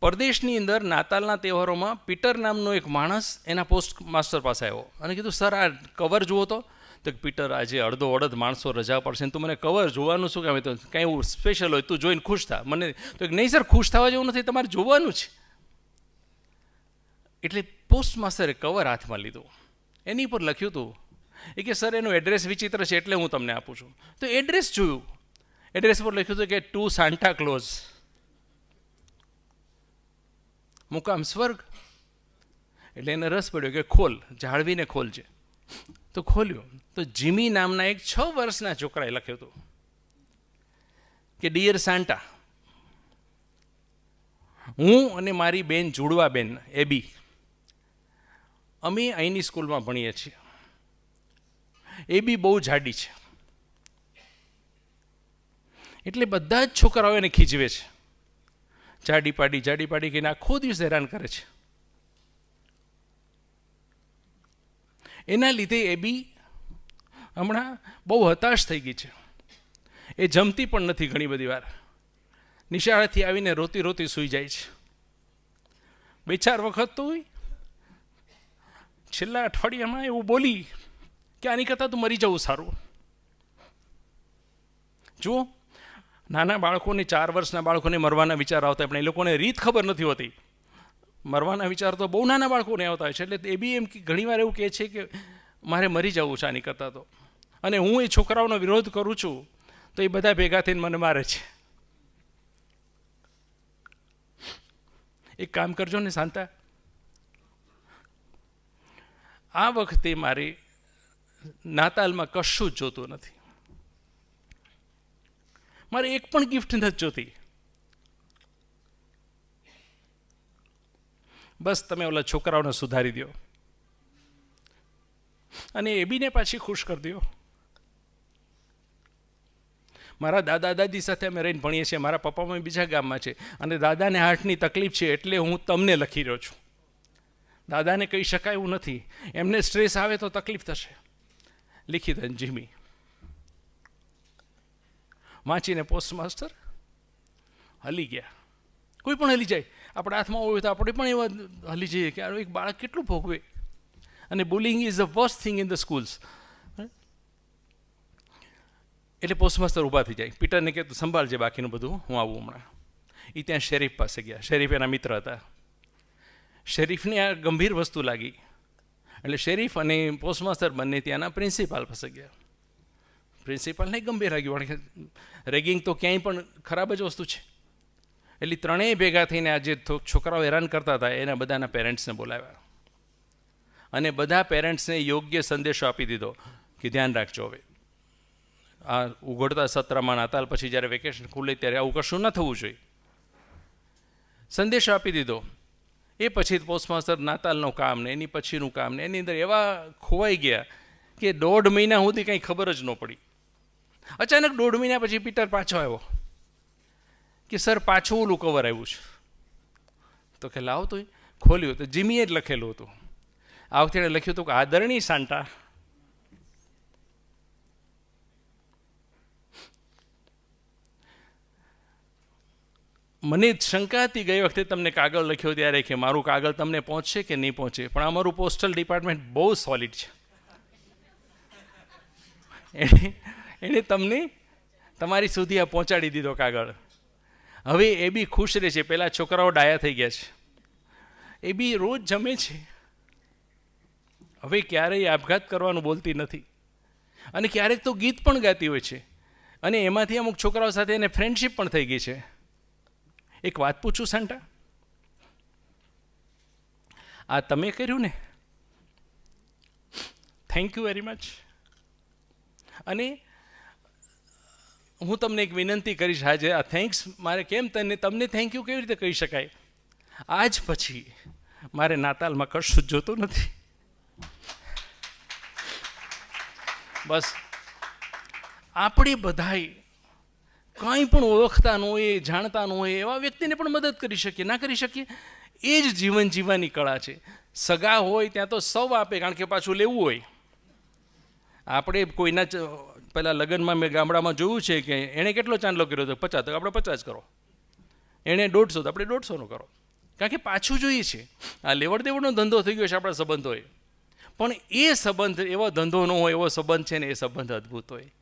પરદેશની અંદર નાતાલના તહેવારોમાં પીટર નામનો એક માણસ એના પોસ્ટ માસ્ટર પાસે આવ્યો. અને કીધું, સર, આ કવર જુઓ તો. તો પીટર, આજે અડધો અડધ માણસો રજા પડશે તું મને કવર જોવાનું શું કામ? તો કાંઈ એવું સ્પેશિયલ હોય, તું જોઈને ખુશ થા. મને તો નહીં, સર, ખુશ થવા જેવું નથી, તમારે જોવાનું છે. એટલે પોસ્ટ માસ્ટરે કવર હાથમાં લીધું. એની પર લખ્યું હતું એ કે, સર, એનું એડ્રેસ વિચિત્ર છે એટલે હું તમને આપું છું. તો એડ્રેસ જોયું. એડ્રેસ પર લખ્યું હતું કે, ટુ સાન્ટા ક્લોઝ. મુકામ સ્વર્ગ. એટલે એને રસ પડ્યો કે ખોલ, જાળવીને ખોલજે તો ખોલ્યો. તો જીમી નામના એક છ વર્ષના છોકરાએ લખ્યું હતું કે ડિયર સાન્ટા હું અને મારી બેન જોડવા બેન એબી અમે અહીંની સ્કૂલમાં ભણીએ છીએ. એ બી બહુ જાડી છે. એટલે બધા જ છોકરાઓ એને ખીજવે છે. જાડી પાડી જાડી પાડી કહીને આખો દિવસ હેરાન કરે છે. એના લીધે એ બી હમણાં બહુ હતાશ થઈ ગઈ છે. એ જમતી પણ નથી ઘણી બધી વાર. નિશાળેથી આવીને રોતી રોતી સૂઈ જાય છે. બે ચાર વખત તો છેલ્લા અઠવાડિયામાં એવું બોલી કે આની કરતાં તો મરી જવું સારું. જુઓ નાના બાળકોને ચાર વર્ષના બાળકોને મરવાના વિચાર આવતા પણ એ લોકોને રીત ખબર નથી હોતી. મરવાના વિચાર તો બહુ નાના બાળકોને આવતા હોય છે, એટલે એ બી એમ ઘણીવાર એવું કહે છે કે મારે મરી જવું છે આની કરતાં તો. અને હું એ છોકરાઓનો વિરોધ કરું છું, તો એ બધા ભેગા થઈને મને મારે છે. એક કામ કરજો ને શાંતા. આ વખતે મારે નાતાલમાં કશું જ જોતું નથી. મારે એક પણ ગિફ્ટ નથી જોતી. બસ તમે ઓલા છોકરાઓને સુધારી દો અને એ બીને પાછી ખુશ કરી દો મારા દાદા દાદી સાથે અમે રહીને ભણીએ છીએ, મારા પપ્પા મમ્મી બીજા ગામમાં છે, અને દાદાને હાર્ટની તકલીફ છે એટલે હું તમને લખી રહ્યો છું. દાદાને કહી શકાય એવું નથી. એમને સ્ટ્રેસ આવે તો તકલીફ થશે. લિખિત જીમી. વાંચીને પોસ્ટ માસ્ટર હલી ગયા. કોઈ પણ હલી જાય. આપણા હાથમાં હોય તો આપણે પણ એવા હલી જઈએ કે એક બાળક કેટલું ભોગવે. અને bullying is the worst thing in the schools એટલે પોસ્ટ માસ્તર ઊભા થઈ જાય. પીટરને કહે, તો સંભાળજે બાકીનું બધું, હું આવું હમણાં. એ ત્યાં શેરીફ પાસે ગયા. શેરીફ એના મિત્ર હતા. શેરીફને આ ગંભીર વસ્તુ લાગી. એટલે શેરીફ અને પોસ્ટ માસ્તર બંને ત્યાંના પ્રિન્સિપાલ પાસે ગયા. પ્રિન્સિપાલને ગંભીર લાગ્યું પણ રેગિંગ તો ક્યાંય પણ ખરાબ જ વસ્તુ છે. એટલે ત્રણેય ભેગા થઈને આજે છોકરાઓ હેરાન કરતા હતા, એના બધાના પેરેન્ટ્સને બોલાવ્યા. અને બધા પેરેન્ટ્સને યોગ્ય સંદેશો આપી દીધો કે ધ્યાન રાખજો હવે. આ ઉઘડતા સત્રમાં નાતાલ પછી જ્યારે વેકેશન ખુલે ત્યારે આવું કશું ન થવું જોઈએ. સંદેશો આપી દીધો. એ પછી પોસ્ટમાસ્ટર નાતાલનું કામ ને એની પછીનું કામ ને એની અંદર એવા ખોવાઈ ગયા કે દોઢ મહિના સુધી કંઈ ખબર જ ન પડી. અચાનક દોઢ મહિના પછી પીટર પાછો આવ્યો કે, સર, પાછું ઓલું કવર આવ્યું છે. તો કે, લાવ તો ખોલ્યું તો જીમીએ જ લખેલું હતું. આ વખતે એણે લખ્યું હતું કે આદરણી સાંટા. મને શંકા હતી ગઈ વખતે તમને કાગળ લખ્યો ત્યારે કે મારું કાગળ તમને પહોંચશે કે નહીં પહોંચે પણ અમારું પોસ્ટલ ડિપાર્ટમેન્ટ બહુ સોલિડ છે. એણે તમને તમારી સુધી આ પહોંચાડી દીધો કાગળ. હવે એ બી ખુશ રહે છે પહેલાં છોકરાઓ ડાયા થઈ ગયા છે. એ બી રોજ જમે છે. હવે ક્યારેય આપઘાત કરવાનું બોલતી નથી. અને ક્યારેક તો ગીત પણ ગાતી હોય છે. અને એમાંથી અમુક છોકરાઓ સાથે એને ફ્રેન્ડશિપ પણ થઈ ગઈ છે. એક વાત પૂછું, સાંટા? આ તમે કર્યું ને? થેન્ક યુ વેરી મચ અને હું તમને એક વિનંતી કરીશ આજે, આ થેન્ક્સ મારે કેમ તને, તમને થેન્ક યુ કેવી રીતે કહી શકાય? આજ પછી મારે નાતાલમાં કશું જ જોતું નથી. બસ. આપણે બધાય કંઈ પણ ઓળખતા ન હોય જાણતા ન હોય એવા વ્યક્તિને પણ મદદ કરી શકીએ, ના કરી શકીએ? એ જ જીવન જીવવાની કળા છે. સગા હોય ત્યાં તો સૌ આપે, કારણ કે પાછું લેવું હોય. આપણે કોઈના પહેલાં લગ્નમાં મેં ગામડામાં જોયું છે કે એણે કેટલો ચાંદલો કર્યો હતો? પચાસ. તો આપણે પચાસ કરો. એણે દોઢસો, તો આપણે દોઢસોનો કરો. કારણ કે પાછું જોઈએ છે. આ લેવડ દેવડનો ધંધો થઈ ગયો છે આપણા સંબંધોએ. પણ એ સંબંધ, એવો ધંધો ન હોય, એવો સંબંધ છે ને એ સંબંધ અદ્ભુત હોય.